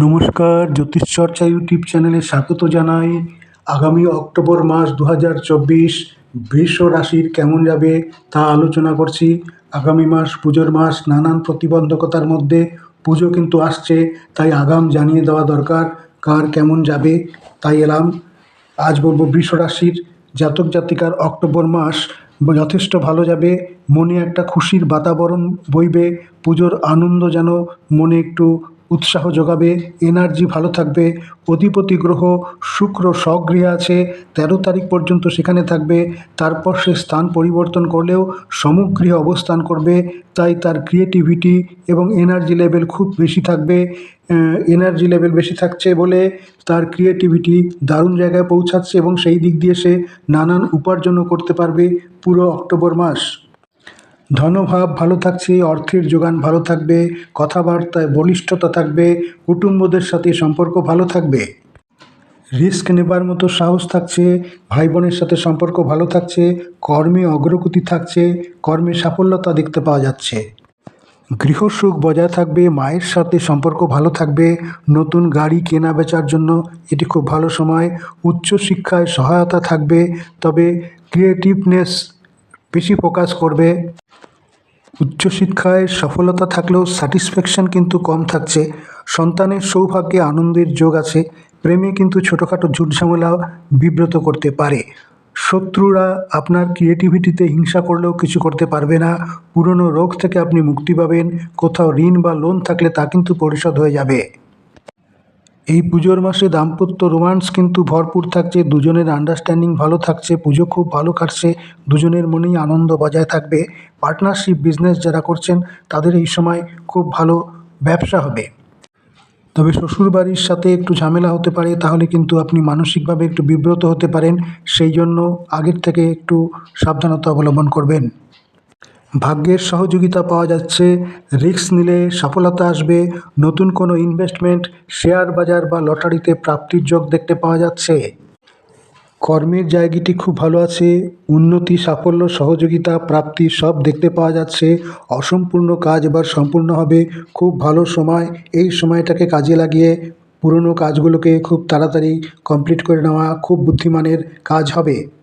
নমস্কার জ্যোতিষচর্চা ইউটিউব চ্যানেলে স্বাগত জানাই। আগামী অক্টোবর মাস দু হাজার চব্বিশ, বৃষ রাশির কেমন যাবে তা আলোচনা করছি। আগামী মাস পুজোর মাস, নানান প্রতিবন্ধকতার মধ্যে পুজো কিন্তু আসছে, তাই আগাম জানিয়ে দেওয়া দরকার, কার কেমন যাবে তাই এলাম। আজ বলব বৃষ রাশির জাতক জাতিকার অক্টোবর মাস যথেষ্ট ভালো যাবে, মনে একটা খুশির বাতাবরণ বইবে, পুজোর আনন্দ যেন মনে একটু উৎসাহ যোগাবে এনার্জি ভালো থাকবে, অধিপতি গ্রহ শুক্র স্বগৃহে আছে, তেরো তারিখ পর্যন্ত সেখানে থাকবে, তারপর সে স্থান পরিবর্তন করলেও সমগৃহে অবস্থান করবে, তাই তার ক্রিয়েটিভিটি এবং এনার্জি লেভেল খুব বেশি থাকবে এনার্জি লেভেল বেশি থাকছে বলে তার ক্রিয়েটিভিটি দারুণ জায়গায় পৌঁছাচ্ছে এবং সেই দিক দিয়ে সে নানান উপার্জনও করতে পারবে পুরো অক্টোবর মাস। ধনভাব ভালো থাকছে, অর্থের যোগান ভালো থাকবে, কথাবার্তায় বলিষ্ঠতা থাকবে, কুটুম্বদের সাথে সম্পর্ক ভালো থাকবে। রিস্ক নেবার মতো সাহস থাকছে ভাই বোনের সাথে সম্পর্ক ভালো থাকছে, কর্মে অগ্রগতি থাকছে, কর্মে সাফল্যতা দেখতে পাওয়া যাচ্ছে। গৃহসুখ বজায় থাকবে, মায়ের সাথে সম্পর্ক ভালো থাকবে, নতুন গাড়ি কেনা বেচার জন্য এটি খুব ভালো সময় উচ্চশিক্ষায় সহায়তা থাকবে, তবে ক্রিয়েটিভনেস বেশি ফোকাস করবে। উচ্চশিক্ষায় সফলতা থাকলেও স্যাটিসফ্যাকশন কিন্তু কম থাকছে। সন্তানের সৌভাগ্যে আনন্দের যোগ আছে। প্রেমে কিন্তু ছোটোখাটো ঝুটঝামেলা বিব্রত করতে পারে। শত্রুরা আপনার ক্রিয়েটিভিটিতে হিংসা করলেও কিছু করতে পারবে না। পুরনো রোগ থেকে আপনি মুক্তি পাবেন। কোথাও ঋণ বা লোন থাকলে তা কিন্তু পরিশোধ হয়ে যাবে। এই পুজোর মাসে দাম্পত্য রোমান্স কিন্তু ভরপুর থাকছে, দুজনের আন্ডারস্ট্যান্ডিং ভালো থাকছে, পুজো খুব ভালো কাটছে, দুজনের মনেই আনন্দ বজায় থাকবে। পার্টনারশিপ বিজনেস যারা করছেন, তাদের এই সময় খুব ভালো ব্যবসা হবে। তবে শ্বশুরবাড়ির সাথে একটু ঝামেলা হতে পারে, তাহলে কিন্তু আপনি মানসিকভাবে একটু বিব্রত হতে পারেন, সেই জন্য আগের থেকে একটু সাবধানতা অবলম্বন করবেন। ভাগ্যের সহযোগিতা পাওয়া যাচ্ছে, রিস্ক নিলে সফলতা আসবে, নতুন কোনো ইনভেস্টমেন্ট শেয়ার বাজার বা লটারিতে প্রাপ্তির যোগ দেখতে পাওয়া যাচ্ছে। কর্মের জায়গাটি খুব ভালো আছে, উন্নতি, সাফল্য, সহযোগিতা, প্রাপ্তি সব দেখতে পাওয়া যাচ্ছে, অসম্পূর্ণ কাজ এবার সম্পূর্ণ হবে, খুব ভালো সময়, এই সময়টাকে কাজে লাগিয়ে পুরনো কাজগুলোকে খুব তাড়াতাড়ি কমপ্লিট করে নেওয়া খুব বুদ্ধিমানের কাজ হবে।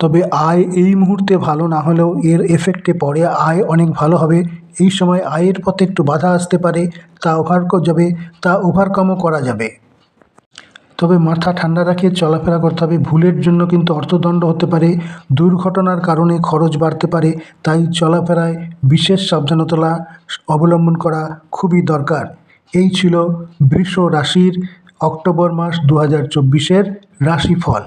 তবে আয় এই মুহূর্তে ভালো না হলেও এর এফেক্টে পরে আয় অনেক ভালো হবে। এই সময় আয়ের পথে একটু বাধা আসতে পারে, তা ওভারকম যাবে, তা ওভারকামও করা যাবে। তবে মাথা ঠান্ডা রাখিয়ে চলাফেরা করতে হবে। ভুলের জন্য কিন্তু অর্থদণ্ড হতে পারে। দুর্ঘটনার কারণে খরচ বাড়তে পারে। তাই চলাফেরায় বিশেষ সাবধানতা অবলম্বন করা খুবই দরকার। এই ছিল বৃষ রাশির অক্টোবর মাস দু হাজার চব্বিশের রাশিফল।